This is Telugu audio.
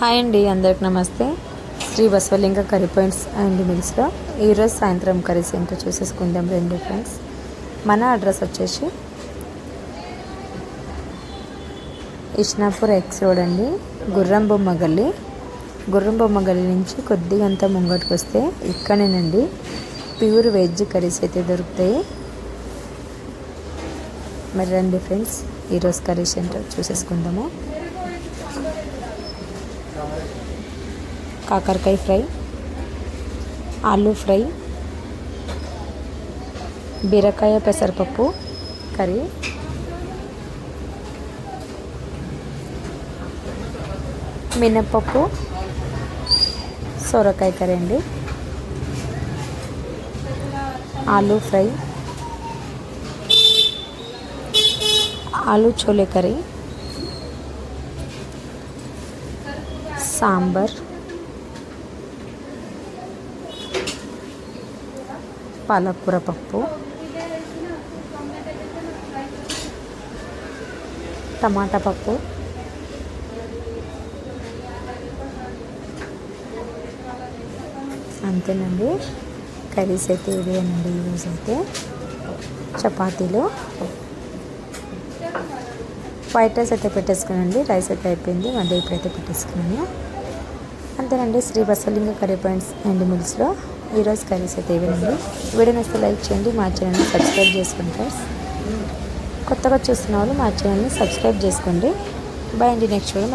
హాయ్ అండి అందరికి నమస్తే. Shri Basavalinga curry points and మిల్స్లో ఈరోజు సాయంత్రం కర్రీస్ ఏంటో చూసేసుకుందాం రెండు ఫ్రెండ్స్ మన అడ్రస్ వచ్చేసి ఇష్నాపూర్ ఎక్స్ రోడ్ అండి గుర్రం బొమ్మ గల్లి. గుర్రం బొమ్మ గల్లి నుంచి కొద్దిగా అంతా ముంగటికి వస్తే ఇక్కడేనండి. ప్యూర్ వెజ్ కర్రీస్ అయితే దొరుకుతాయి. మరి రండి ఫ్రెండ్స్ ఈరోజు కర్రీస్ ఏంటో చూసేసుకుందాము. కాకరకాయ ఫ్రై ఆలు ఫ్రై బీరకాయ పెసరపప్పు కర్రీ. మినప్పప్పు సొరకాయ కర్రీ అండి. ఆలు ఫ్రై ఆలు చోలే కర్రీ. సాంబార్. పాలకూర పప్పు. టమాటా పప్పు. అంతేనండి. కర్రీస్ అయితే ఇవేనండి ఈరోజు అయితే చపాతీలు. వైట్ రైస్ అయితే పెట్టేసుకోనండి. రైస్ అయితే అయిపోయింది. మళ్ళీ ఇప్పుడైతే పెట్టేసుకున్నాను. అంతేనండి Shri Basalinga curry points and మిల్స్లో ఈరోజు కర్రీస్ అయితే ఇవ్వండి వీడియో నచ్చితే లైక్ చేయండి మా ఛానల్ని సబ్స్క్రైబ్ చేసుకోండి ఫ్రెండ్స్. కొత్తగా చూస్తున్న వాళ్ళు మా ఛానల్ని సబ్స్క్రైబ్ చేసుకోండి. బాయ్ అండి నెక్స్ట్ వీడియో